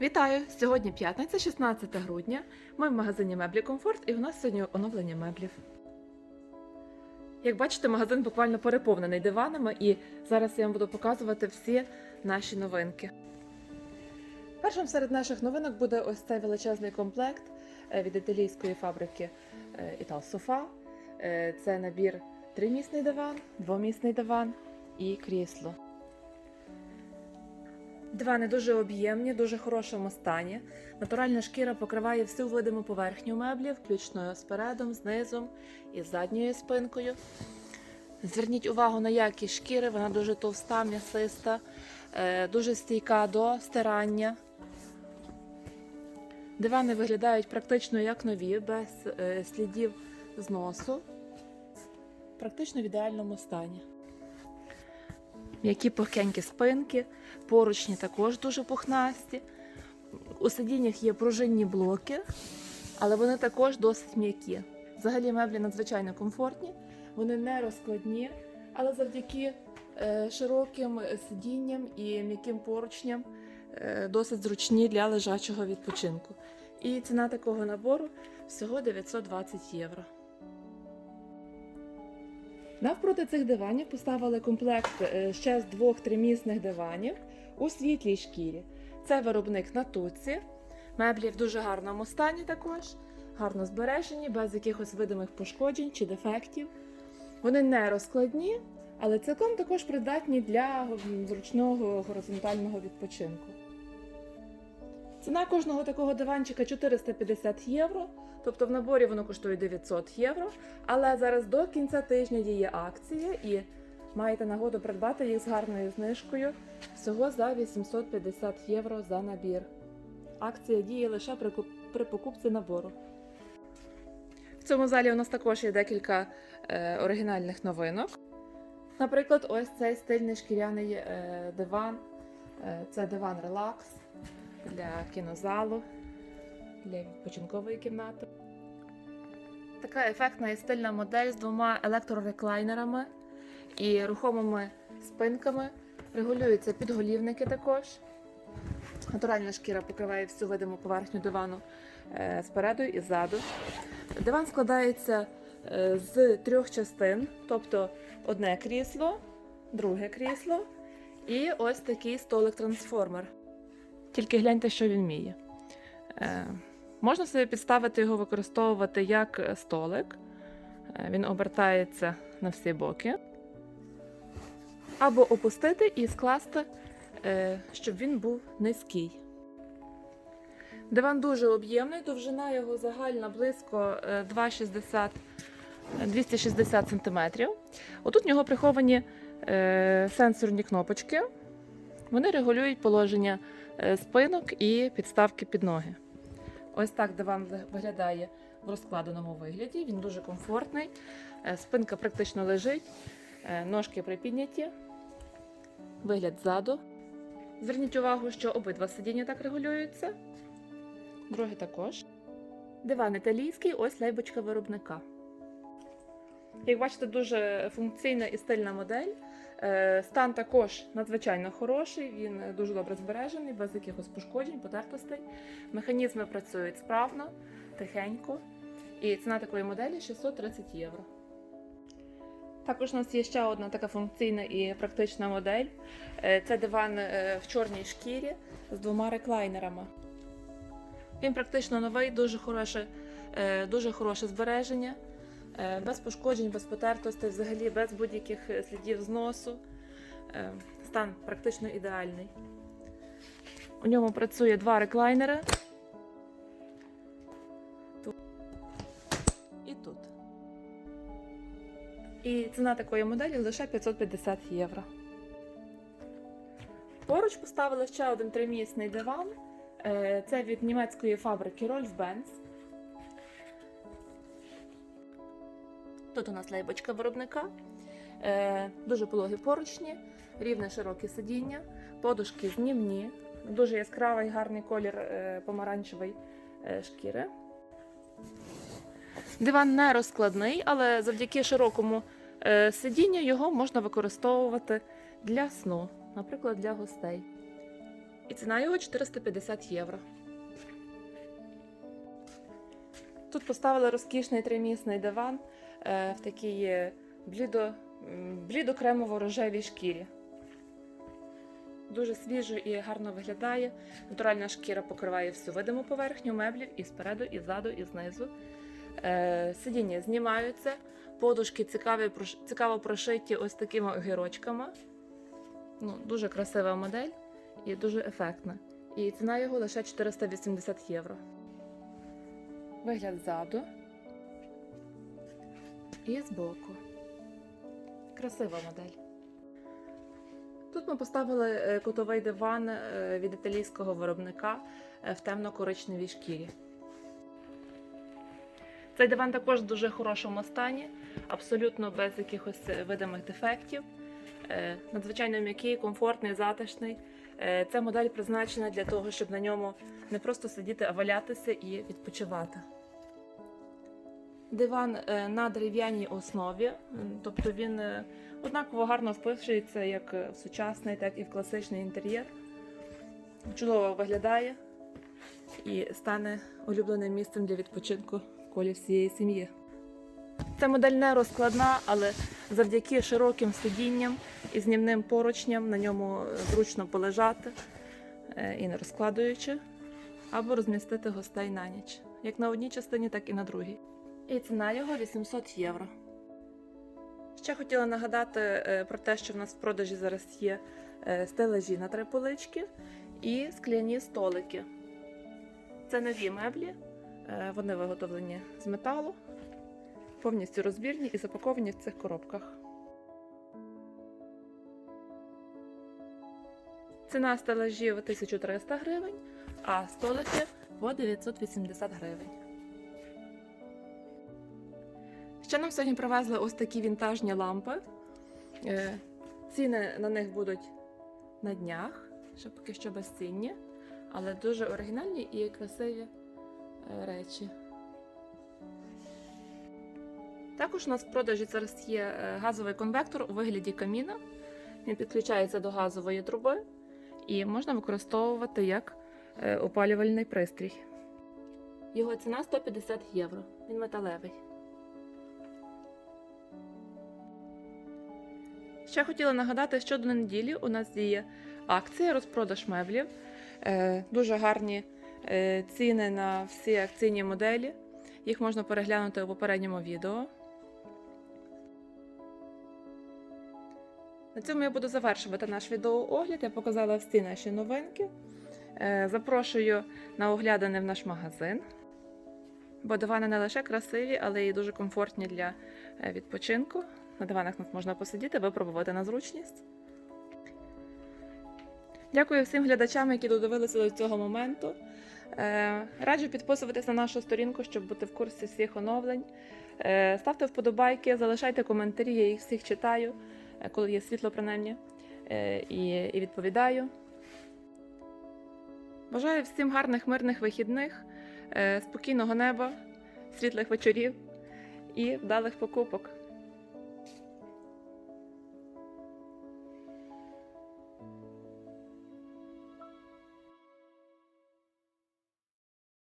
Вітаю! Сьогодні п'ятниця, 16 грудня. Ми в магазині Меблі Комфорт і у нас сьогодні оновлення меблів. Як бачите, магазин буквально переповнений диванами, і зараз я вам буду показувати всі наші новинки. Першим серед наших новинок буде ось цей величезний комплект е, від італійської фабрики е, Ital Sofa. Е, Це набір тримісний диван, двомісний диван і крісло. Дивани дуже об'ємні, дуже хорошому стані. Натуральна шкіра покриває всю видиму поверхню меблів, включно з передом, знизом і задньою спинкою. Зверніть увагу на якість шкіри, вона дуже товста, м'ясиста, е, дуже стійка до стирання. Дивани виглядають практично як нові, без е, слідів зносу, практично в ідеальному стані. М'які пухкенькі спинки, поручні також дуже пухнасті. У сидіннях є пружинні блоки, але вони також досить м'які. Взагалі меблі надзвичайно комфортні, вони не розкладні, але завдяки е, широким сидінням і м'яким поручням е, досить зручні для лежачого відпочинку. І ціна такого набору всього 920 євро. Навпроти цих диванів поставили комплект е, ще з двох тримісних диванів у світлій шкірі. Це виробник Натуці. Меблі в дуже гарному стані також, гарно збережені, без якихось видимих пошкоджень чи дефектів. Вони не розкладні, але цілком також придатні для зручного горизонтального відпочинку. Ціна кожного такого диванчика 450 євро, тобто в наборі воно коштує 900 євро. Але зараз до кінця тижня діє акція і маєте нагоду придбати їх з гарною знижкою всього за 850 євро за набір. Акція діє лише при, при покупці набору. В цьому залі у нас також є декілька е, оригінальних новинок. Наприклад, ось цей стильний шкіряний е, диван. Е, це диван релакс для кінозалу, для відпочинкової кімнати. Така ефектна і стильна модель з двома електрореклайнерами і рухомими спинками. Регулюються підголівники також. Натуральна шкіра покриває всю видиму поверхню дивану е, спереду і ззаду. Диван складається е, з трьох частин, тобто одне крісло, друге крісло і ось такий столик-трансформер. Тільки гляньте, що він вміє. Е, можна собі підставити його використовувати як е, столик. Е, він обертається на всі боки. Або опустити і скласти, е, щоб він був низький. Диван дуже об'ємний, довжина його загальна близько е, 2,60 е, 260 см. Отут в нього приховані е, сенсорні кнопочки. Вони регулюють положення спинок і підставки під ноги. Ось так диван виглядає в розкладеному вигляді. Він дуже комфортний. Е, Спинка практично лежить, е, ножки припідняті, вигляд ззаду. Зверніть увагу, що обидва сидіння так регулюються. Друге також. Диван італійський, ось лейбочка виробника. Як бачите, дуже функційна і стильна модель. Е, Стан також надзвичайно хороший, він дуже добре збережений, без якихось пошкоджень, потертостей. Механізми працюють справно, тихенько. І ціна такої моделі 630 євро. Також у нас є ще одна така функційна і практична модель. Е, Це диван е, в чорній шкірі з двома реклайнерами. Він практично новий, дуже хороше, дуже хороше збереження, без пошкоджень, без потертостей, взагалі без будь-яких е, слідів зносу. Е, Стан практично ідеальний. У ньому працює два реклайнери. І тут. І ціна такої моделі лише 550 євро. Поруч поставили ще один тримісний диван. Е, Це від німецької фабрики Rolf Benz. Тут у нас лейбочка виробника. Е, Дуже пологі поручні, рівне широке сидіння, подушки знімні, дуже яскравий гарний колір е, помаранчевої е, шкіри. Диван не розкладний, але завдяки широкому сидінню його можна використовувати для сну, наприклад, для гостей. І ціна його 450 євро. Тут поставили розкішний тримісний диван в такій е, блідо, блідо-кремово-рожевій шкірі. Дуже свіжо і гарно виглядає. Натуральна шкіра покриває всю видиму поверхню меблів і спереду, і ззаду, і знизу. Е, сидіння знімаються, подушки цікаві, цікаво прошиті ось такими огірочками. Ну, дуже красива модель і дуже ефектна. І ціна його лише 480 євро. Вигляд ззаду і збоку. Красива модель. Тут ми поставили е, кутовий диван е, від італійського виробника е, в темно-коричневій шкірі. Цей диван також в дуже хорошому стані, абсолютно без якихось видимих дефектів. Надзвичайно м'який, комфортний, затишний. Ця модель призначена для того, щоб на ньому не просто сидіти, а валятися і відпочивати. Диван е, на дерев'яній основі, тобто він е, однаково гарно вписується як в сучасний, так і в класичний інтер'єр. Чудово виглядає і стане улюбленим місцем для відпочинку колі всієї сім'ї. Ця модель не розкладна, але завдяки широким сидінням і знімним поручням на ньому е, зручно полежати і не розкладуючи, або розмістити гостей на ніч, як на одній частині, так і на другій. І ціна його 800 євро. Ще хотіла нагадати е, про те, що в нас в продажі зараз є е, стележі на три полички і скляні столики. Це нові меблі, е, вони виготовлені з металу, повністю розбірні і запаковані в цих коробках. Ціна стелажів 1300 гривень, а столики по 980 гривень. Ще нам сьогодні привезли ось такі вінтажні лампи. Е, Ціни на них будуть на днях, ще поки що безцінні, але дуже оригінальні і красиві е, речі. Також у нас в продажі зараз є е, газовий конвектор у вигляді каміна. Він підключається до газової труби і можна використовувати як опалювальний пристрій. Його ціна 150 євро. Він металевий. Ще хотіла нагадати, що до неділі у нас діє акція розпродаж меблів. Е, дуже гарні е, ціни на всі акційні моделі. Їх можна переглянути у попередньому відео. На цьому я буду завершувати наш відеоогляд. Я показала всі наші новинки. Е, Запрошую на оглядане в наш магазин. Бо дивани не лише красиві, але й дуже комфортні для відпочинку. На диванах нас можна посидіти, випробувати на зручність. Дякую всім глядачам, які додивилися до цього моменту. Е, Раджу підписуватись на нашу сторінку, щоб бути в курсі всіх оновлень. Е, Ставте вподобайки, залишайте коментарі, я їх всіх читаю, е, коли є світло, принаймні, і, відповідаю. Бажаю всім гарних мирних вихідних, спокійного неба, світлих вечорів і вдалих покупок.